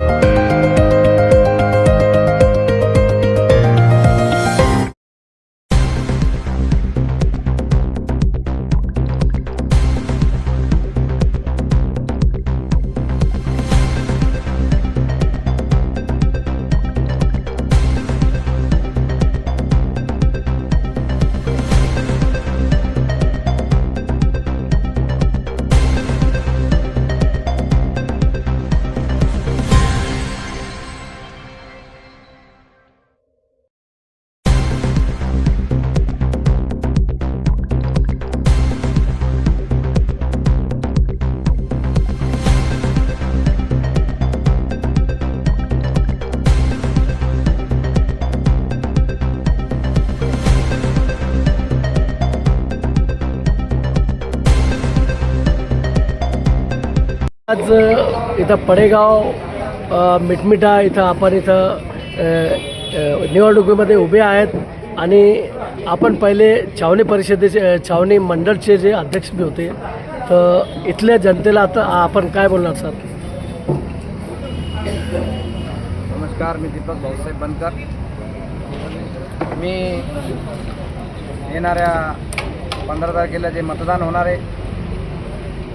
you आज इथं पडेगाव अ, मिटमिटा इथं आपण इथं निवडणुकीमध्ये उभे आहेत आणि आपण पहिले छावणी परिषदेचे छावणी मंडळचे जे अध्यक्ष बी होते तर इथल्या जनतेला आता आपण काय बोलणार सर? नमस्कार मी दीपक भाऊसाहेब बनकर. मी येणाऱ्या पंधरा तारखेला जे मतदान होणार आहे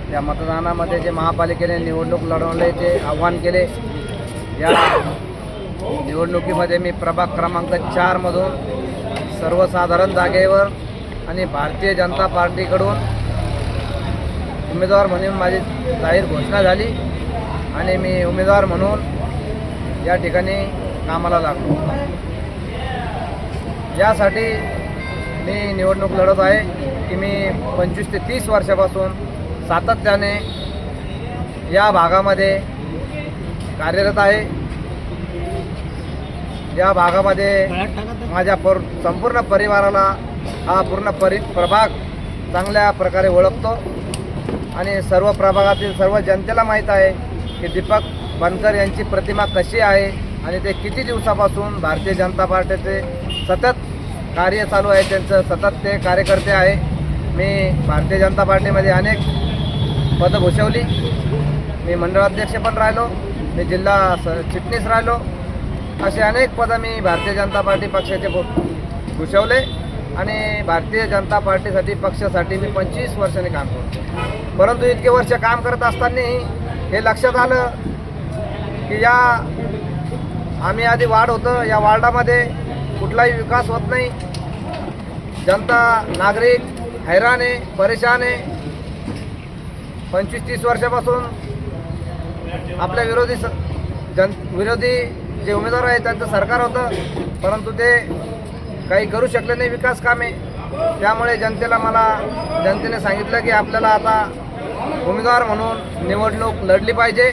त्या मतदानामध्ये जे महापालिकेने निवडणूक लढवले ते आव्हान केले या निवडणुकीमध्ये मी प्रभाग क्रमांक चारमधून सर्वसाधारण जागेवर आणि भारतीय जनता पार्टीकडून उमेदवार म्हणून माझी जाहीर घोषणा झाली आणि मी उमेदवार म्हणून या ठिकाणी कामाला लागलो. यासाठी मी निवडणूक लढत आहे की मी पंचवीस ते तीस वर्षापासून सातत्याने या भागामध्ये कार्यरत आहे. या भागामध्ये माझ्या पर संपूर्ण परिवाराला हा पूर्ण परि प्रभाग चांगल्या प्रकारे ओळखतो. आणि सर्व प्रभागातील सर्व जनतेला माहीत आहे की दीपक बनकर यांची प्रतिमा कशी आहे आणि ते किती दिवसापासून भारतीय जनता पार्टीचे सतत कार्य चालू आहे त्यांचं सतत ते कार्यकर्ते आहे. मी भारतीय जनता पार्टीमध्ये अनेक पदं भूषवली मी मंडळाध्यक्ष पण राहिलो. मी जिल्हा स चिटणीस राहिलो. असे अनेक पदं मी भारतीय जनता पार्टी पक्षाचे भू- भूषवले आणि भारतीय जनता पार्टीसाठी पक्षासाठी मी पंचवीस वर्षांनी काम करतो. परंतु इतके वर्ष काम करत असतानाही हे लक्षात आलं की या आम्ही आधी वाढ होतं. या वार्डामध्ये कुठलाही विकास होत नाही. जनता नागरिक हैराण आहे परेशान आहे. पंचवीस तीस वर्षापासून आपल्या विरोधी स जन विरोधी जे उमेदवार आहेत त्यांचं सरकार होतं. परंतु ते काही करू शकले नाही विकास कामे. त्यामुळे जनतेला मला जनतेने सांगितलं की आपल्याला आता उमेदवार म्हणून निवडणूक लढली पाहिजे.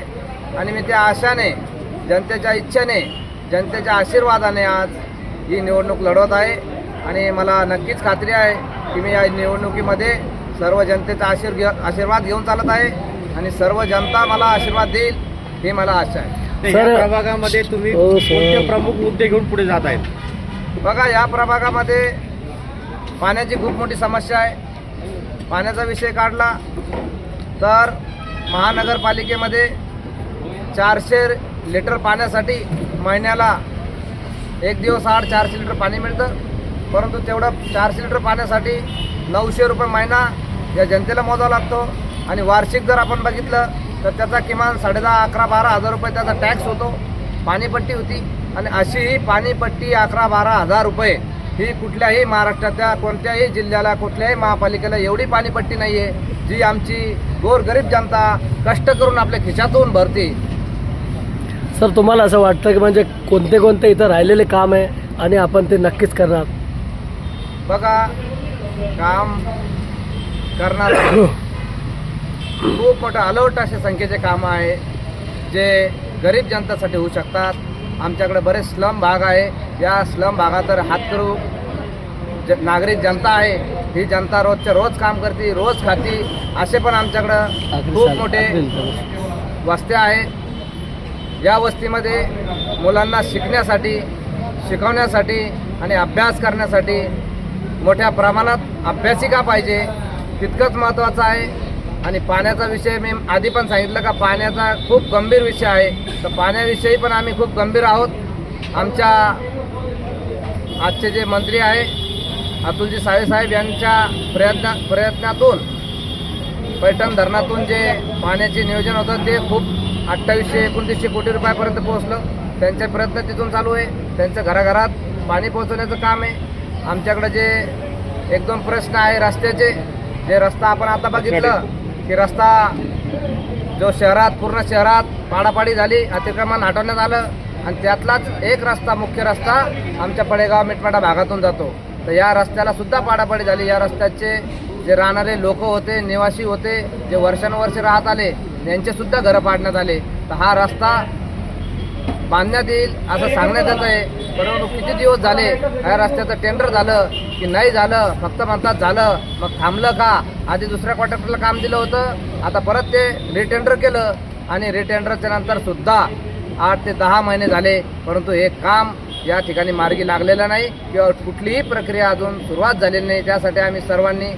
आणि मी त्या आशाने जनतेच्या इच्छेने जनतेच्या आशीर्वादाने आज ही निवडणूक लढवत आहे. आणि मला नक्कीच खात्री आहे की मी या निवडणुकीमध्ये सर्व जनतेचा आशीर् आशीर्वाद घेऊन चालत आहे आणि सर्व जनता मला आशीर्वाद देईल ही मला आशा आहे. सर- या प्रभागामध्ये तुम्ही हो, सर. कोणते प्रमुख मुद्दे घेऊन पुढे जात आहेत? बघा या प्रभागामध्ये पाण्याची खूप मोठी समस्या आहे. पाण्याचा विषय काढला तर महानगरपालिकेमध्ये चारशे लिटर पाण्यासाठी महिन्याला एक दिवस आड चारशे लिटर पाणी मिळतं. परंतु तेवढं चारशे लिटर पाण्यासाठी नऊशे रुपये महिना या जनतेला मोजावा लागतो. आणि वार्षिक जर आपण बघितलं तर त्याचा किमान साडेदहा अकरा बारा हजार रुपये त्याचा टॅक्स होतो. पाणीपट्टी होती. आणि अशी ही पाणीपट्टी अकरा बारा हजार रुपये ही कुठल्याही महाराष्ट्रातल्या कोणत्याही जिल्ह्याला कुठल्याही महापालिकेला एवढी पाणीपट्टी नाही आहे जी आमची गोरगरीब जनता कष्ट करून आपल्या खिशातून भरते. सर तुम्हाला असं वाटतं की म्हणजे कोणते कोणते इथं राहिलेले काम आहे आणि आपण ते नक्कीच करणार? बघा काम करणार खूप मोठं अलर्ट असे संख्येचे कामं आहे जे गरीब जनतेसाठी होऊ शकतात. आमच्याकडे बरेच स्लम भाग आहे. या स्लम भागात तर हातकरू ज नागरिक जनता आहे ही जनता रोजच्या रोज काम करते रोज खाती. असे पण आमच्याकडं खूप मोठे वस्त्या आहेत या वस्तीमध्ये मुलांना शिकण्यासाठी शिकवण्यासाठी आणि अभ्यास करण्यासाठी मोठ्या प्रमाणात अभ्यासिका पाहिजे. तितकंच महत्त्वाचं आहे. आणि पाण्याचा विषय मी आधी पण सांगितलं का पाण्याचा खूप गंभीर विषय आहे. तर पाण्याविषयी पण आम्ही खूप गंभीर आहोत. आमच्या आजचे जे मंत्री आहे अतुलजी सावे साहेब यांच्या प्रयत्न प्रयत्नातून पैठण धरणातून जे पाण्याचे नियोजन होतं ते खूप अठ्ठावीसशे एकोणतीसशे कोटी रुपयापर्यंत पोहोचलं. त्यांचे प्रयत्न तिथून चालू आहे. त्यांच्या घराघरात पाणी पोहोचवण्याचं काम आहे. आमच्याकडे जे एक दोन प्रश्न आहे रस्त्याचे जे रस्ता आपण आता बघितलं. की रस्ता जो शहरात पूर्ण शहरात पाडापाडी झाली अतिक्रमण हटवण्यात आलं. आणि त्यातलाच एक रस्ता मुख्य रस्ता आमच्या पडेगाव मिटमाटा भागातून जातो. तर या रस्त्याला सुद्धा पाडापाडी झाली. या रस्त्याचे जे राहणारे लोक होते निवासी होते जे वर्षानुवर्षे राहत आले यांचे सुद्धा घरं पाडण्यात आले. तर हा रस्ता बांधण्यात येईल असं सांगण्यात येत आहे परंतु किती दिवस झाले या रस्त्याचं टेंडर झालं की नाही झालं? फक्त म्हणतात झालं मग थांबलं का? आधी दुसऱ्या कॉन्ट्रॅक्टरला काम दिलं होतं. आता परत ते रिटेंडर केलं आणि रिटेंडरच्या नंतर सुद्धा आठ ते दहा महिने झाले. परंतु हे काम या ठिकाणी मार्गी लागलेलं नाही किंवा कुठलीही प्रक्रिया अजून सुरुवात झालेली नाही. त्यासाठी आम्ही सर्वांनी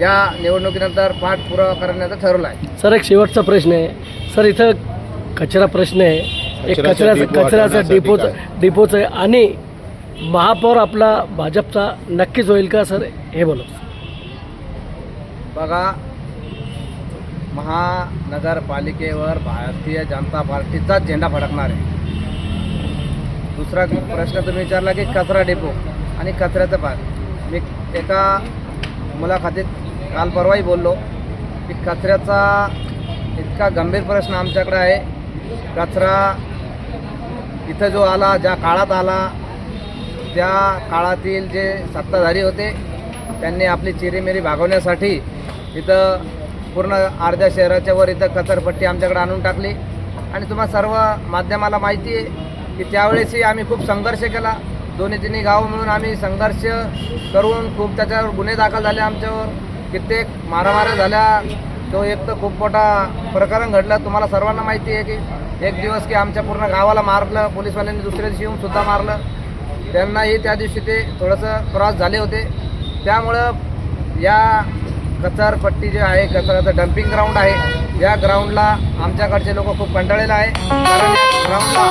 या निवडणुकीनंतर पाठपुरावा करण्याचं ठरवलं आहे सर एक शेवटचा प्रश्न आहे. सर इथं कचरा प्रश्न आहे. एक कचऱ्याचा कचऱ्याचा डिपोच? डिपोच आहे. आणि महापौर आपला भाजपचा नक्कीच होईल का सर? हे बोला. बघा महानगरपालिकेवर भारतीय जनता पार्टीचाच झेंडा फडकणार आहे. दुसरा प्रश्न तुम्ही विचारला की कचरा डेपो आणि कचऱ्याचं भाग मी एका मुलाखतीत काल परवाही बोललो की कचऱ्याचा इतका गंभीर प्रश्न आमच्याकडे आहे. कचरा इथं जो आला ज्या काळात आला त्या काळातील जे सत्ताधारी होते त्यांनी आपली चिरीमिरी भागवण्यासाठी इथं पूर्ण अर्ध्या शहराच्या वर इथं कचरपट्टी आमच्याकडे आणून टाकली. आणि तुम्हाला सर्व माध्यमाला माहिती आहे की त्यावेळेसही आम्ही खूप संघर्ष केला. दोन्ही तिन्ही गावं मिळून आम्ही संघर्ष करून खूप त्याच्यावर गुन्हे दाखल झाले आमच्यावर. कित्येक मारामाऱ्या झाल्या. तो एक तर खूप मोठा प्रकरण घडलं. तुम्हाला सर्वांना माहिती आहे की एक दिवस की आमच्या पूर्ण गावाला मारलं पोलिसवाल्यांनी दुसऱ्या दिवशी येऊन सुद्धा मारलं. त्यांनाही त्या दिवशी ते थोडंसं क्रॉस झाले होते. त्यामुळं या कचरपट्टी जे आहे कचऱ्याचं डम्पिंग ग्राउंड आहे. या ग्राउंडला आमच्याकडचे लोक खूप कंटाळलेलं आहे. कारण ग्राउंडला